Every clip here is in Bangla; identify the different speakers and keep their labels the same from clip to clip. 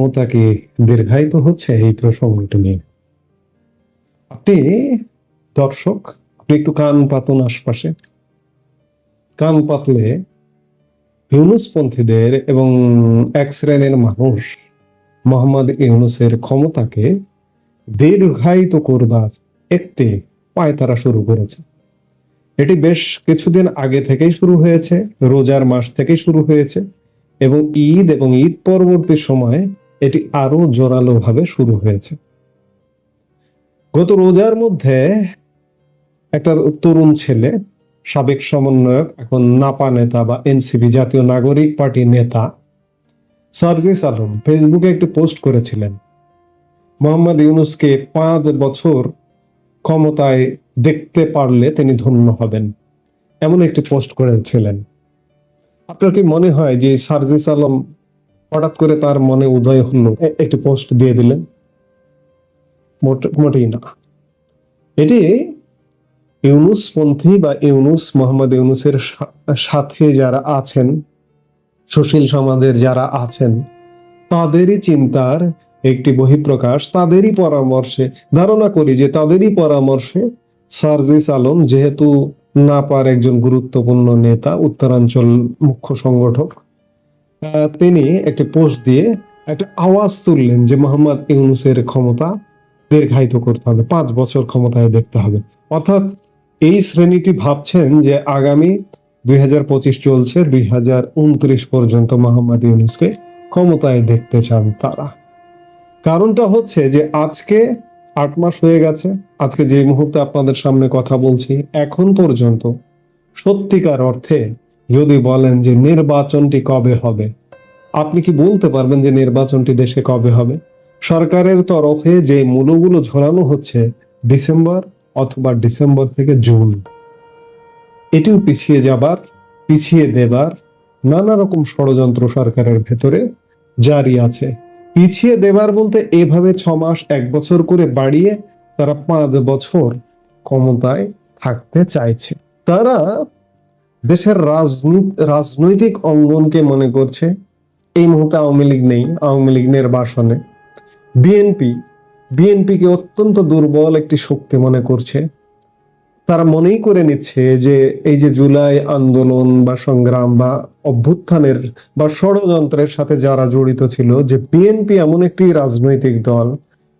Speaker 1: ক্ষমতাকে দীর্ঘায়িত হচ্ছে এই প্রসঙ্গটি নিয়ে? আপনি দর্শক, আপনি একটু কান পাতুন আশপাশে। কান পাতলে ইউনুসপন্থীদের এবং এক শ্রেণির মানুষ মোহাম্মদ ইউনুসের ক্ষমতাকে দীর্ঘায়িত করবার একটি পায়তারা শুরু করেছে। এটি বেশ কিছুদিন আগে থেকেই শুরু হয়েছে, রোজার মাস থেকেই শুরু হয়েছে এবং ঈদ এবং ঈদ পরবর্তী সময়ে এটি আরও জোরালো ভাবে শুরু হয়েছে। গত রোজার মধ্যে একটা তরুণ ছেলে, সাবেক সমন্বয়ক, এখন নাপা নেতা বা এনসিপি জাতীয় নাগরিক পার্টি নেতা, সার্জিস আলম, ফেসবুকে একটি পোস্ট করেছিলেন। মোহাম্মদ ইউনুসকে পাঁচ বছর ক্ষমতায় দেখতে পারলে তিনি ধন্য হবেন, এমন একটি পোস্ট করেছিলেন। আপনার কি মনে হয় যে সার্জিস আলম হঠাৎ করে তার মনে উদয় হলো। একটি পোস্ট দিয়ে দিলেন। মোটেই না। এটি ইউনুসপন্থী বা ইউনুস, মোহাম্মদ ইউনুসের সাথে যারা আছেন, সুশীল সমাজের যারা আছেন, তাদেরই চিন্তার একটি বহিঃপ্রকাশ, তাদেরই পরামর্শে, ধারণা করি যে তাদেরই পরামর্শে সার্জিস আলম, যেহেতু নাপার একজন গুরুত্বপূর্ণ নেতা, উত্তরাঞ্চল মুখ্য সংগঠক তিনি একটি পোস্ট দিয়ে একটা আওয়াজ তুললেন যে মোহাম্মদ ইউনুসের ক্ষমতা দীর্ঘায়িত করতে হবে, পাঁচ বছর ক্ষমতায় দেখতে হবে। অর্থাৎ এই শ্রেণীটি ভাবছেন যে আগামী দুই হাজার পঁচিশ চলছে, দুই হাজার উনত্রিশ পর্যন্ত মোহাম্মদ ইউনুসকে ক্ষমতায় দেখতে চান তারা। কারণটা হচ্ছে যে আজকে আট মাস হয়ে গেছে, আজকে যে মুহূর্তে আপনাদের সামনে কথা বলছি, এখন পর্যন্ত সত্যিকার অর্থে যদি বলেন যে নির্বাচনটি কবে হবে, আপনি কি বলতে পারবেন যে নির্বাচনটি দেশে কবে হবে? সরকারের তরফে যে মূলগুলো ঝোলানো হচ্ছে ডিসেম্বর অথবা ডিসেম্বর থেকে জুন, এটিও পিছিয়ে যাবার, পিছিয়ে দেবার নানা রকম ষড়যন্ত্র সরকারের ভেতরে জারি আছে। পিছিয়ে দেবার বলতে এভাবে ছ মাস, এক বছর করে বাড়িয়ে তারা পাঁচ বছর ক্ষমতায় থাকতে চাইছে। তারা দেশের রাজনীতি, রাজনৈতিক অঙ্গনকে মনে করছে, এই মুহূর্তে আওয়ামী লীগ নেই, আওয়ামী লীগ নির্বাসনে। বিএনপি, বিএনপিকে অত্যন্ত দুর্বল একটি শক্তি মনে করছে। তারা মনেই করে নিচ্ছে যে এই যে জুলাই আন্দোলন বা সংগ্রাম বা অভ্যুত্থানের বা ষড়যন্ত্রের সাথে যারা জড়িত ছিল, যে বিএনপি এমন একটি রাজনৈতিক দল,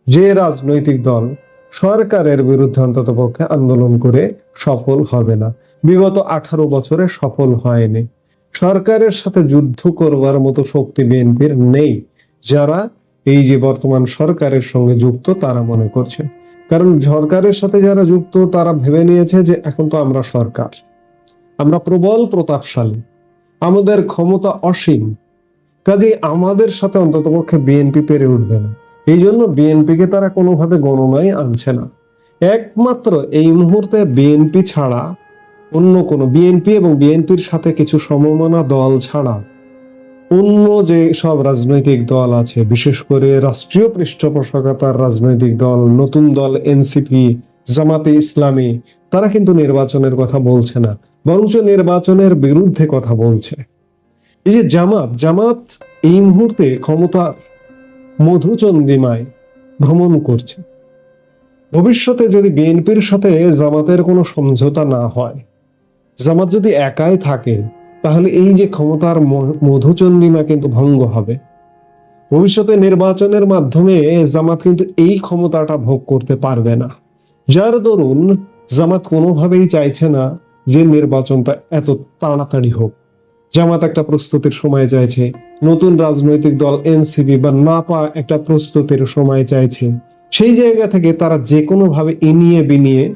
Speaker 1: যে রাজনৈতিক দল সরকারের বিরুদ্ধে অন্তত পক্ষে আন্দোলন করে সফল হবে না। বিগত আঠারো বছরে সফল হয়নি। সরকারের সাথে যুদ্ধ করবার মতো শক্তি বিএনপির নেই। যারা এই যে বর্তমান সরকারের সঙ্গে যুক্ত, তারা মনে করছে। কারণ সরকারের সাথে যারা যুক্ত, তারা ভেবে নিয়েছে যে এখন তো আমরা সরকার। আমরা প্রবল প্রতাপশালী। আমাদের ক্ষমতা অসীম। কাজে আমাদের সাথে অন্ততপক্ষে বিএনপি পেরে উঠবে না। এই জন্য বিএনপিকে তারা কোনোভাবে গণনায় আনছে না। একমাত্র এই মুহূর্তে বিএনপি ছাড়া অন্য কোনো বিএনপি এবং বিএনপির সাথে কিছু সমমনা দল ছাড়া অন্য যে সব রাজনৈতিক দল আছে, বিশেষ করে রাষ্ট্রীয় পৃষ্ঠপোষকতার রাজনৈতিক দল, নতুন দল, এনসিপি, জামাতে ইসলামী, তারা কিন্তু নির্বাচনের কথা বলছে না, বরঞ্চ নির্বাচনের বিরুদ্ধে কথা বলছে। এই যে জামাত জামাত এই মুহূর্তে ক্ষমতার মধুচন্দিমায় ভ্রমণ করছে। ভবিষ্যতে যদি বিএনপির সাথে জামাতের কোনো সমঝোতা না হয়, জামাত যদি একাই থাকে, তাহলে এই যে ক্ষমতার মধুচন্দ্রিমা কিন্তু ভঙ্গ হবে। ভবিষ্যতে নির্বাচনের মাধ্যমে জামাত কিন্তু এই ক্ষমতাটা ভোগ করতে পারবে না। যার দরুন জামাত কোনোভাবেই চাইছে না যে নির্বাচনটা এত তাড়াতাড়ি হোক। জামাত একটা প্রস্তুতির সময় চাইছে, নতুন রাজনৈতিক দল এনসিপি বা নাপা একটা প্রস্তুতির সময় চাইছে। সেই জায়গা থেকে তারা যে কোনো ভাবে ইনিয়ে বিনিয়ে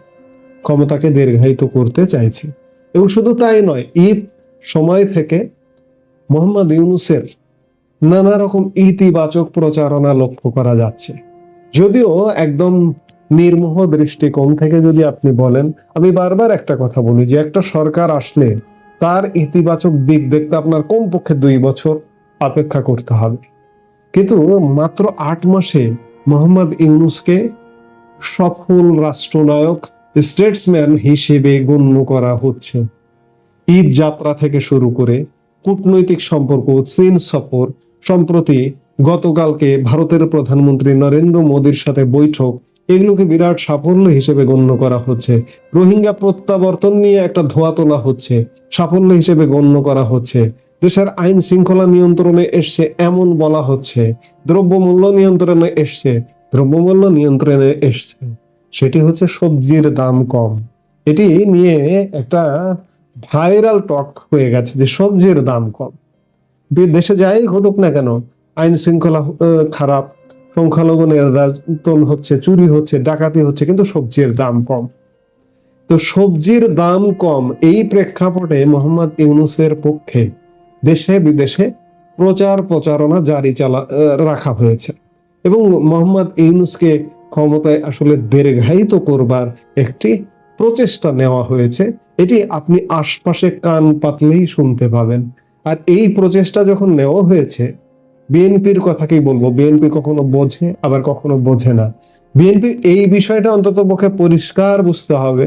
Speaker 1: ক্ষমতাকে দীর্ঘায়িত করতে চাইছে। এবং শুধু তাই নয়, ঈদ সময় থেকে মোহাম্মদ ইউনুসের নানা রকম ইতিবাচক প্রচারণা লক্ষ্য করা যাচ্ছে। যদিও একদম নির্মোহ দৃষ্টিকোণ থেকে যদি আপনি বলেন, আমি বারবার একটা কথা বলি যে একটা সরকার আসলে তার ইতিবাচক দিক দেখতে আপনার কমপক্ষে দুই বছর অপেক্ষা করতে হবে। কিন্তু মাত্র আট মাসে মোহাম্মদ ইউনুসকে সফল রাষ্ট্রনায়ক, স্টেটসম্যান হিসেবে গণ্য করা হচ্ছে। ঈদ যাত্রা থেকে শুরু করে কূটনৈতিক সম্পর্ক, চীন সফর সম্প্রতি গতকালকে ভারতের প্রধানমন্ত্রী নরেন্দ্র মোদীর সাথে বৈঠক এগুলোকে বিরাট সাফল্য হিসেবে গণ্য করা হচ্ছে। রোহিঙ্গা প্রত্যাবর্তন নিয়ে একটা ধোয়া তোলা হচ্ছে। সাফল্য হিসেবে গণ্য করা হচ্ছে। দেশের আইন শৃঙ্খলা নিয়ন্ত্রণে এসছে এমন বলা হচ্ছে। দ্রব্যমূল্য নিয়ন্ত্রণে এসছে, দ্রব্যমূল্য নিয়ন্ত্রণে এসছে। সেটি হচ্ছে সবজির দাম কম। এটি নিয়ে একটা ভাইরাল টক হয়ে গেছে যে সবজির দাম কম। দেশে যাই ঘটুক না কেন, আইন শৃঙ্খলা খারাপ। সংখ্যালঘু নির্যাতন হচ্ছে, চুরি হচ্ছে, ডাকাতি হচ্ছে, কিন্তু সবজির দাম কম। তো সবজির দাম কম, এই প্রেক্ষাপটে মোহাম্মদ ইউনুসের পক্ষে দেশে বিদেশে প্রচার প্রচারণা জারি চালা রাখা হয়েছে। এবং মোহাম্মদ ইউনুসকে ক্ষমতায় আসলে দীর্ঘায়িত করবার একটি প্রচেষ্টা নেওয়া হয়েছে। এটি আপনি আশপাশে কান পাতলেই শুনতে পাবেন। আর এই প্রচেষ্টা যখন নেওয়া হয়েছে বিএনপির কথাকেই বলব। বিএনপি কখনো বোঝে, আবার কখনো বোঝে না। বিএনপির এই বিষয়টা অন্তত পক্ষে পরিষ্কার বুঝতে হবে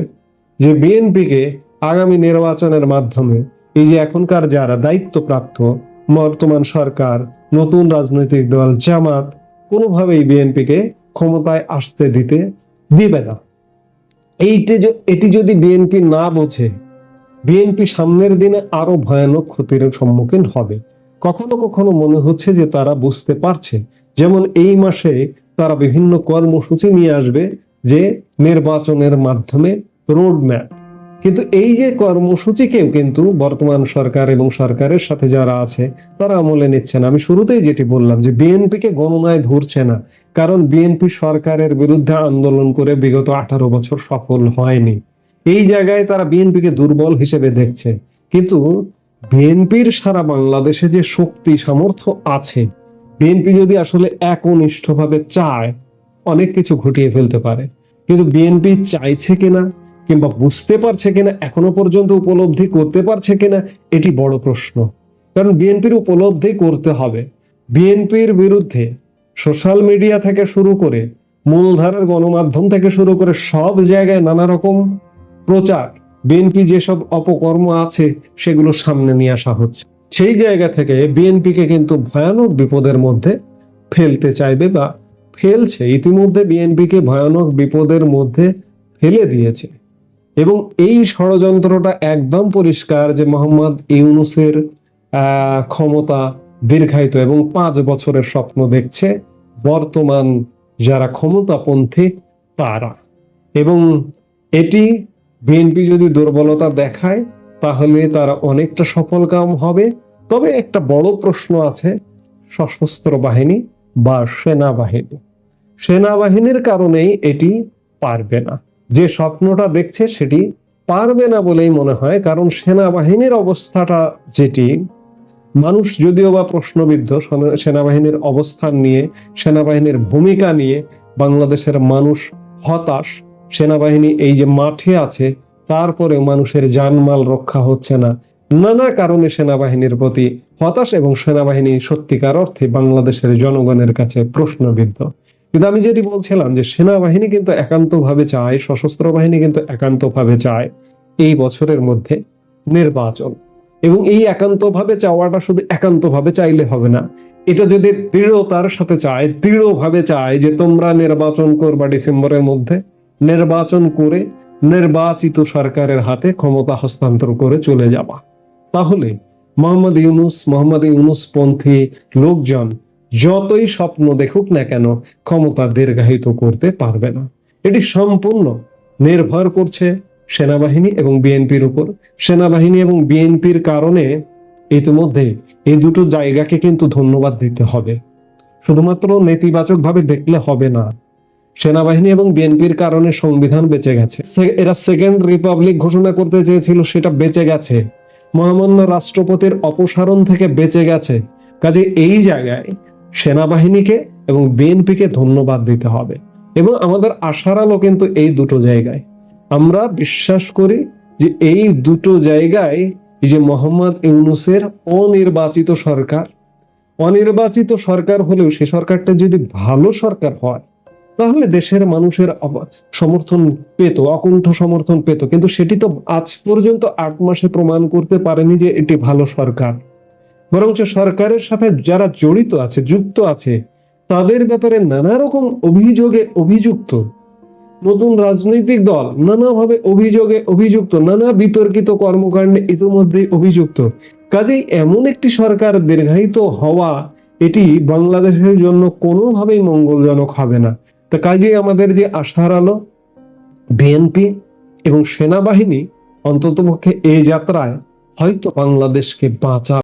Speaker 1: যে বিএনপিকে আগামী নির্বাচনের মাধ্যমে এই যে এখনকার যারা দায়িত্বপ্রাপ্ত, বর্তমান সরকার, নতুন রাজনৈতিক দল, জামাত, কোনোভাবেই বিএনপিকে ক্ষমতায় আসতে দিতে দিবে না। এইটি এটি যদি বিএনপি না বোঝে, বিএনপি সামনের দিনে আরও ভয়ানক ক্ষতির সম্মুখীন হবে। কখনো কখনো মনে হচ্ছে যে তারা বুঝতে পারছে। যেমন এই মাসে তারা বিভিন্ন কর্মসূচি নিয়ে আসবে যে নির্বাচনের মাধ্যমে রোড ম্যাপ কিন্তু এই যে কর্মসূচিকেও কিন্তু বর্তমান সরকার এবং সরকারের সাথে যারা আছে, তারা আমলে নিচ্ছে না। আমি শুরুতেই যেটি বললাম যে বিএনপিকে গণনায় ধরছে না। কারণ বিএনপি সরকারের বিরুদ্ধে আন্দোলন করে বিগত আঠারো বছর সফল হয়নি। এই জায়গায় তারা বিএনপিকে দুর্বল হিসেবে দেখছে। কিন্তু বিএনপির সারা বাংলাদেশে যে শক্তি সামর্থ্য আছে, বিএনপি যদি আসলে একনিষ্ঠভাবে চায়, অনেক কিছু ঘটিয়ে ফেলতে পারে। কিন্তু বিএনপি চাইছে কিনা, কিংবা বুঝতে পারছে কিনা, এখনও পর্যন্ত উপলব্ধি করতে পারছে কিনা, এটি বড় প্রশ্ন। কারণ বিএনপির উপলব্ধি করতে হবে। বিএনপির বিরুদ্ধে সোশ্যাল মিডিয়া থেকে শুরু করে, মূলধারার গণমাধ্যম থেকে শুরু করে সব জায়গায় নানা রকম প্রচার বিএনপি যেসব অপকর্ম আছে, সেগুলো সামনে নিয়ে আসা হচ্ছে। সেই জায়গা থেকে বিএনপিকে কিন্তু ভয়ানক বিপদের মধ্যে ফেলতে চাইবে বা ফেলছে। ইতিমধ্যে বিএনপিকে ভয়ানক বিপদের মধ্যে ফেলে দিয়েছে। এবং এই ষড়যন্ত্রটা একদম পরিষ্কার যে মোহাম্মদ ইউনুসের ক্ষমতা দীর্ঘায়িত এবং পাঁচ বছরের স্বপ্ন দেখছে বর্তমান যারা ক্ষমতাপন্থী, তারা। এবং এটি বিএনপি যদি দুর্বলতা দেখায়, তাহলে তারা অনেকটা সফল কাম হবে। তবে একটা বড় প্রশ্ন আছে, সশস্ত্র বাহিনী বা সেনাবাহিনী। সেনাবাহিনীর কারণেই এটি পারবে না। যে স্বপ্নটা দেখছে সেটি পারবে না বলেই মনে হয়, কারণ সেনাবাহিনীর অবস্থাটা যেটি, মানুষ যদিও বা প্রশ্নবিদ্ধ সেনাবাহিনীর অবস্থান নিয়ে, সেনাবাহিনীর ভূমিকা নিয়ে বাংলাদেশের মানুষ হতাশ সেনাবাহিনী এই যে মাঠে আছে তারপরে মানুষের জানমাল রক্ষা হচ্ছে না। নানা কারণে সেনাবাহিনীর প্রতি হতাশ এবং সেনাবাহিনী সত্যিকার অর্থে বাংলাদেশের জনগণের কাছে প্রশ্নবিদ্ধ। কিন্তু আমি যেটি বলছিলাম যে সেনাবাহিনী কিন্তু একান্তভাবে চায়, সশস্ত্র বাহিনী কিন্তু একান্তভাবে চায় এই বছরের মধ্যে নির্বাচন। এবং এই একান্তভাবে চাওয়াটা শুধু একান্তভাবে চাইলে হবে না, এটা যদি দৃঢ়তার সাথে চায়, দৃঢ়ভাবে চায় যে তোমরা নির্বাচন করবা ডিসেম্বরের মধ্যে নির্বাচন করে নির্বাচিত সরকারের হাতে ক্ষমতা হস্তান্তর করে চলে যাবা। তাহলে মোহাম্মদ ইউনুস মোহাম্মদ ইউনুস পন্থী লোকজন যতই স্বপ্ন দেখুক না কেন ক্ষমতা দীর্ঘায়িত করতে পারবে না। এটি সম্পূর্ণ নির্ভর করছে সেনাবাহিনী এবং বিএনপির উপর। সেনাবাহিনী এবং বিএনপির কারণে ইতিমধ্যে এই দুটো জায়গাকে কিন্তু ধন্যবাদ দিতে হবে। শুধুমাত্র নেতিবাচক ভাবে দেখলে হবে না সেনাবাহিনী এবং বিএনপির কারণে সংবিধান বেঁচে গেছে। এরা সেকেন্ড রিপাবলিক ঘোষণা করতে চেয়েছিল, সেটা বেঁচে গেছে। মহামান্য রাষ্ট্রপতির অপসারণ থেকে বেঁচে গেছে। কাজে এই জায়গায় সেনাবাহিনীকে এবং বিএনপিকে ধন্যবাদ দিতে হবে। এবং আমাদের আশার আলো কিন্তু এই দুটো জায়গায়। আমরা বিশ্বাস করি যে এই দুটো জায়গায় যে মোহাম্মদ ইউনুসের অনির্বাচিত সরকার অনির্বাচিত সরকার হলেও সে সরকারটা যদি ভালো সরকার হয় তাহলে দেশের মানুষের সমর্থন পেত, অকুণ্ঠ সমর্থন পেত। কিন্তু সেটি তো আজ পর্যন্ত আট মাসে প্রমাণ করতে পারেনি যে এটি ভালো সরকার। বরঞ্চ সরকারের সাথে যারা জড়িত আছে, যুক্ত আছে, তাদের ব্যাপারে নানা রকম অভিযোগে অভিযুক্ত। নতুন রাজনৈতিক দল নানাভাবে অভিযোগে অভিযুক্ত, নানা বিতর্কিত কর্মকাণ্ডে ইতিমধ্যেই অভিযুক্ত। কাজেই এমন একটি সরকার দীর্ঘায়িত হওয়া, এটি বাংলাদেশের জন্য কোনোভাবেই মঙ্গলজনক হবে না। তা কাজে আমাদের যে আশার আলো বিএনপি এবং সেনাবাহিনী অন্ততপক্ষে এই যাত্রায় হয়তো বাংলাদেশকে বাঁচা